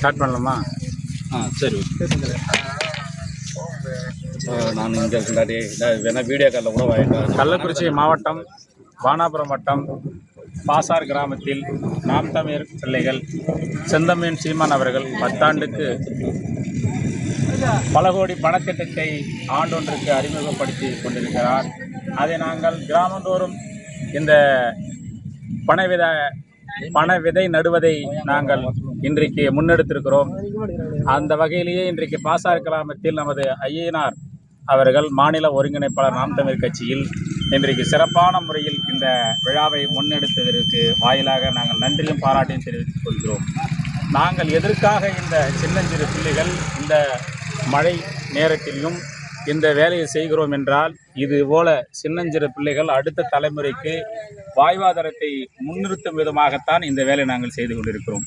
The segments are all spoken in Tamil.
ஸ்டார்ட் பண்ணலாமா? ஆ சரி நான் இங்கே இருந்தாடி வேணா வீடியோ காலில் கூட வாங்கிட்டேன் கள்ளக்குறிச்சி மாவட்டம் வானாபுரம் வட்டம் பாசார் கிராமத்தில் நாம் தமிழர் பிள்ளைகள் செந்தமிழன் சீமான் அவர்கள் பத்தாண்டுக்கு பல கோடி பணத்திட்டத்தை ஆண்டொன்றுக்கு அறிமுகப்படுத்தி கொண்டிருக்கிறார். அதை நாங்கள் கிராமந்தோறும் இந்த பணவித பண விதை நடுவதை நாங்கள் இன்றைக்கு முன்னெடுத்திருக்கிறோம். அந்த வகையிலேயே இன்றைக்கு பாசார் கலாமத்தில் நமது ஐயனார் அவர்கள் மாநில ஒருங்கிணைப்பாளர் நாம் தமிழ் கட்சியில் இன்றைக்கு சிறப்பான முறையில் இந்த விழாவை முன்னெடுத்ததற்கு வாயிலாக நாங்கள் நன்றியும் பாராட்டையும் தெரிவித்துக் கொள்கிறோம். நாங்கள் எதற்காக இந்த சின்னஞ்சிறு பிள்ளைகள் இந்த மழை நேரத்திலும் இந்த வேலையை செய்கிறோம் என்றால் இது போல சின்னஞ்சிறு பிள்ளைகள் அடுத்த தலைமுறைக்கு வாழ்வாதாரத்தை முன்னிறுத்தும் விதமாகத்தான் இந்த வேலை நாங்கள் செய்து கொண்டிருக்கிறோம்.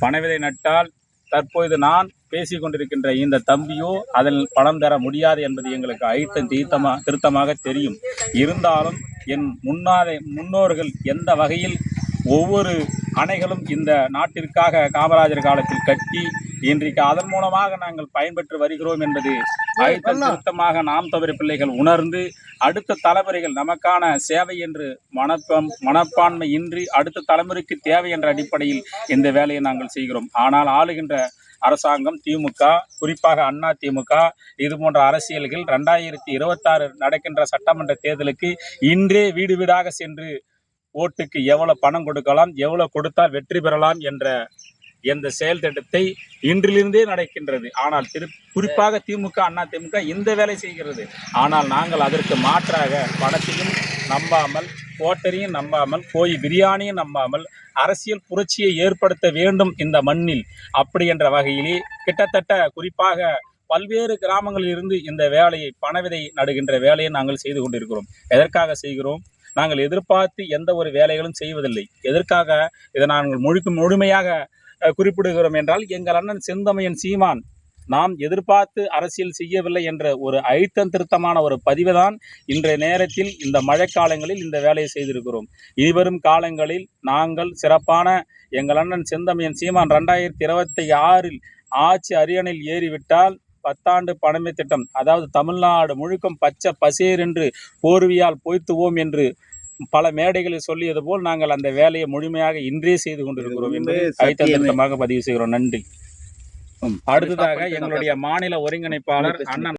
பனவிதை நட்டால் தற்பொழுது நான் பேசி கொண்டிருக்கின்ற இந்த தம்பியோ அதில் பணம் தர முடியாது என்பது எங்களுக்கு அழுத்தம் தீர்த்தமாக திருத்தமாக தெரியும். இருந்தாலும் என் முன்னாலே முன்னோர்கள் எந்த வகையில் ஒவ்வொரு அணைகளும் இந்த நாட்டிற்காக காமராஜர் காலத்தில் கட்டி இன்றைக்கு அதன் மூலமாக நாங்கள் பயன்பெற்று வருகிறோம் என்பது அழுத்தம் திருத்தமாக நாம் தவறு பிள்ளைகள் உணர்ந்து அடுத்த தலைமுறைகள் நமக்கான சேவை என்று மனப்பம் மனப்பான்மை இன்றி அடுத்த தலைமுறைக்கு தேவை என்ற அடிப்படையில் இந்த வேலையை நாங்கள் செய்கிறோம். ஆனால் ஆளுகின்ற அரசாங்கம் திமுக குறிப்பாக அண்ணா திமுக இது போன்ற அரசியல்கள் ரெண்டாயிரத்தி இருபத்தாறு நடக்கின்ற சட்டமன்ற தேர்தலுக்கு இன்றே வீடு வீடாக சென்று ஓட்டுக்கு எவ்வளவு பணம் கொடுக்கலாம் எவ்வளவு கொடுத்தால் வெற்றி பெறலாம் என்ற எந்த செயல் திட்டத்தை இன்றிலிருந்தே நடக்கின்றது. ஆனால் திரு குறிப்பாக திமுக அண்ணா திமுக இந்த வேலை செய்கிறது. ஆனால் நாங்கள் அதற்கு மாற்றாக பணத்தையும் நம்பாமல் கோட்டரையும் நம்பாமல் போய் பிரியாணியும் நம்பாமல் அரசியல் புரட்சியை ஏற்படுத்த வேண்டும் இந்த மண்ணில். அப்படி என்ற வகையிலே கிட்டத்தட்ட குறிப்பாக பல்வேறு கிராமங்களில் இருந்து இந்த வேலையை பணவிதை நடுகின்ற வேலையை நாங்கள் செய்து கொண்டிருக்கிறோம். எதற்காக செய்கிறோம்? நாங்கள் எதிர்பார்த்து எந்த ஒரு வேலைகளும் செய்வதில்லை. எதற்காக? இதை நாங்கள் முழுக்க முழுமையாக குறிப்பிடுகிறோம் என்றால் எங்கள் அண்ணன் செந்தமையன் சீமான் நாம் எதிர்பார்த்து அரசியல் செய்யவில்லை என்ற ஒரு அழுத்தம் திருத்தமான ஒரு பதிவு தான் இன்றைய நேரத்தில் இந்த மழைக்காலங்களில் இந்த வேலையை செய்திருக்கிறோம். இனிவரும் காலங்களில் நாங்கள் சிறப்பான எங்கள் அண்ணன் செந்தமையன் சீமான் ரெண்டாயிரத்தி இருபத்தி ஆறில் ஆட்சி அரியணையில் ஏறிவிட்டால் பத்தாண்டு பணமை திட்டம் அதாவது தமிழ்நாடு முழுக்கும் பச்சை பசேர் என்று போர்வியால் பொய்த்துவோம் என்று பல மேடைகளில் சொல்லியது போல் நாங்கள் அந்த வேலையை முழுமையாக இன்றே செய்து கொண்டிருக்கிறோம் என்று பதிவு செய்கிறோம். நன்றி. அடுத்ததாக எங்களுடைய மாநில ஒருங்கிணைப்பாளர் அண்ணன்